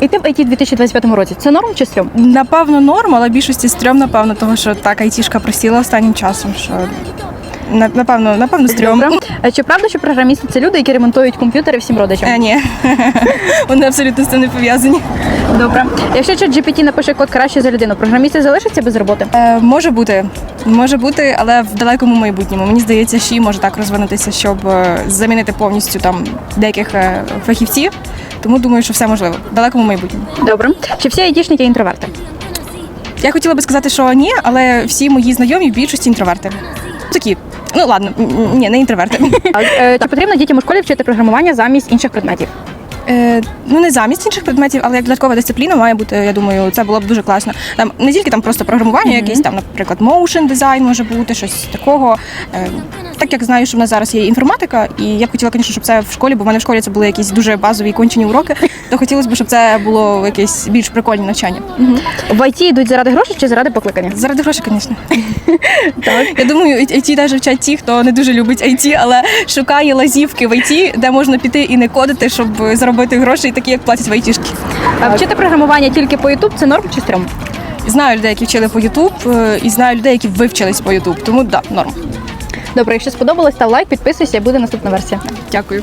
Іти в IT в 2025 році. Це норм чи стрьом? Напевно, норм, але більшості стрьом, напевно, тому що так айтішка просіла останнім часом. Що на- напевно, напевно, стрьом. Е, Чи правда, що програмісти це люди, які ремонтують комп'ютери всім родичам? Е, ні, вони абсолютно з цим не пов'язані. Добре. Якщо чат GPT напише код краще за людину, програмісти залишаться без роботи? Е, може бути, може бути, але в далекому майбутньому. Мені здається, що може так розвинутися, щоб е, замінити повністю там деяких е, фахівців. Тому думаю, що все можливо в далекому майбутньому. Добре. Чи всі айтішники інтроверти? Я хотіла би сказати, що ні, але всі мої знайомі в більшості інтроверти. Такі, ну ладно, ні, не інтроверти. Е, Чи потрібно дітям у школі вчити програмування замість інших предметів? Е, ну не замість інших предметів, але як додаткова дисципліна має бути. Я думаю, це було б дуже класно. Там не тільки там просто програмування, якийсь там, наприклад, motion дизайн може бути, щось такого. Е, так як знаю, що в нас зараз є інформатика, і я б хотіла, звісно, щоб це в школі, бо в мене в школі це були якісь дуже базові і кончені уроки. То хотілося б, щоб це було якесь більш прикольне навчання. В IT йдуть заради грошей чи заради покликання? Заради грошей, звісно. Я думаю, IT навіть вчать ті, хто не дуже любить IT, але шукає лазівки в IT, де можна піти і не кодити, щоб заробити гроші, такі як платять в айтішки. А вчити програмування тільки по YouTube – це норм чи стрьом? Знаю людей, які вчили по YouTube, е, і знаю людей, які вивчились по YouTube. Тому да, норм. Добре, якщо сподобалось, став лайк, підписуйся, буде наступна версія. Дякую.